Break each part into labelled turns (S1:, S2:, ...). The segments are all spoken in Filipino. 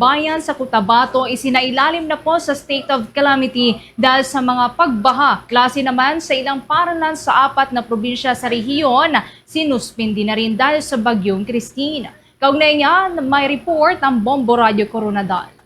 S1: bayan sa Cotabato isinailalim na po sa state of calamity dahil sa mga pagbaha. Klase naman sa ilang paralan sa apat na probinsya sa rehiyon, sinuspindi na rin dahil sa bagyong Christine. Kaugnay niya, may report ang Bombo Radio Coronadal.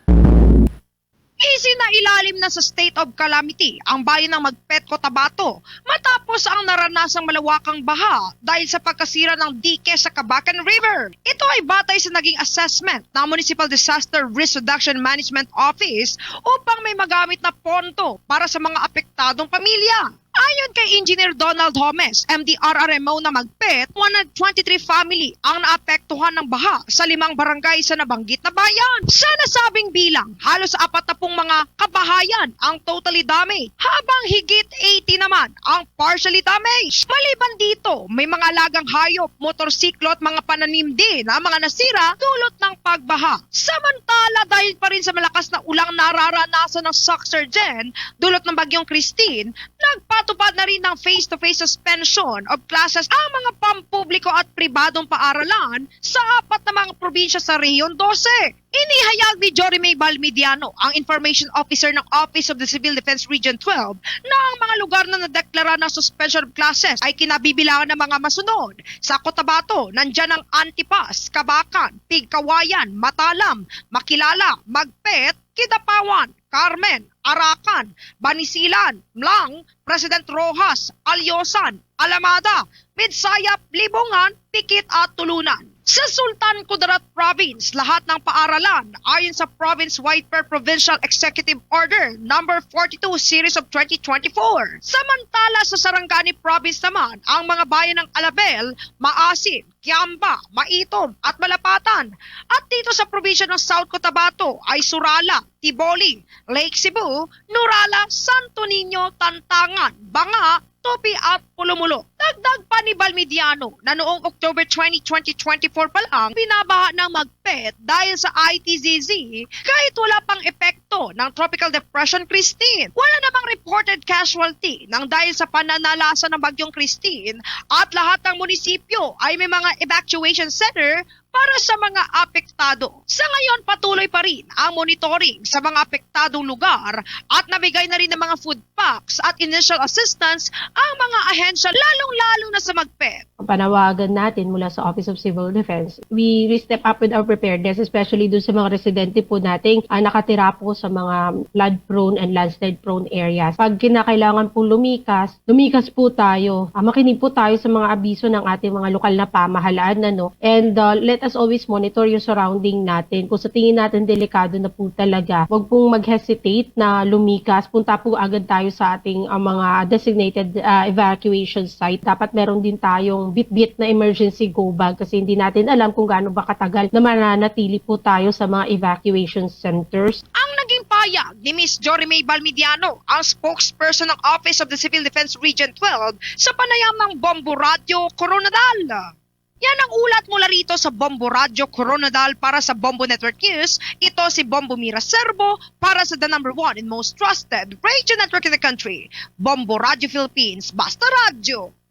S2: Isinailalim na sa state of calamity ang bayan ng Magpet, Cotabato matapos ang naranasang malawakang baha dahil sa pagkasira ng dike sa Kabakan River. Ito ay batay sa naging assessment ng Municipal Disaster Risk Reduction Management Office upang may magamit na ponto para sa mga apektadong pamilya. Ayon kay Engineer Donald Homes, MDRRMO na Magpet, 123 family ang naapektuhan ng baha sa limang barangay sa nabanggit na bayan. Sa nasabing bilang, halos apat na pong mga kabahayan ang totally damaged, habang higit 80 naman ang partially damaged. Maliban dito, may mga alagang hayop, motorsiklo at mga pananim din ang mga nasira dulot ng pagbaha. Samantala, dahil pa rin sa malakas na ulang nararanasan ng Soxergen dulot ng bagyong Christine, nagpatupad na rin ng face-to-face suspension of classes ang mga pampubliko at pribadong paaralan sa apat na mga probinsya sa Rehiyon 12. Inihayag ni Jory May Balmidiano, ang Information Officer ng Office of the Civil Defense Region 12, na ang mga lugar na nadeklara ng suspension of classes ay kinabibilangan ng mga masunod. Sa Cotabato, nandyan ang Antipas, Kabakan, Pigkawayan, Matalam, Makilala, Magpet, Kidapawan, Carmen, Arakan, Banisilan, Mlang, President Rojas, Alyosan, Alamada, Midsayap, Libungan, Pikit at Tulunan. Sa Sultan Kudarat Province, lahat ng paaralan ayon sa Province-wide per Provincial Executive Order number 42 series of 2024. Samantala sa Sarangani Province naman, ang mga bayan ng Alabel, Maasin, Kiamba, Maitom at Malapatan. At dito sa probinsya ng South Cotabato ay Surala, Tiboli, Lake Cebu, Nurala, Santo Niño, Tantangan, Banga, Topi at Pulumulo. Dagdag pa ni Balmidiano na noong October 20, 2024 pa lang binabaha ng magpet dahil sa ITZZ kahit wala pang epekto ng Tropical Depression Christine. Wala namang reported casualty nang dahil sa pananalasa ng bagyong Christine at lahat ng munisipyo ay may mga evacuation center para sa mga apektado. Sa ngayon, patuloy pa rin ang monitoring sa mga apektadong lugar at nabigay na rin ng mga food packs at initial assistance ang mga ahensya lalong-lalo na sa magpet.
S3: panawagan natin mula sa Office of Civil Defense, we, we step up with our preparedness, especially dun sa mga residente po nating ah, nakatira po sa mga flood-prone and landslide-prone areas. Pag kinakailangan po lumikas, lumikas po tayo. Ah, makinig po tayo sa mga abiso ng ating mga lokal na pamahalaan. Ano? And uh, let us always monitor yung surrounding natin. Kung sa tingin natin delikado na po talaga, huwag pong mag-hesitate na lumikas. Punta po agad tayo sa ating ah, mga designated ah, evacuation site. Dapat meron din tayong bit-bit na emergency go bag kasi hindi natin alam kung gaano ba katagal na mananatili po tayo sa mga evacuation centers.
S2: Ang naging payag ni Miss Jory May Balmidiano, ang spokesperson ng Office of the Civil Defense Region 12 sa panayam ng Bombo Radio Coronadal. Yan ang ulat mula rito sa Bombo Radio Coronadal para sa Bombo Network News. Ito si Bombo Mira Serbo para sa the number one and most trusted radio network in the country. Bombo Radio Philippines. Basta Radio.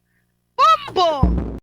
S2: Bombo!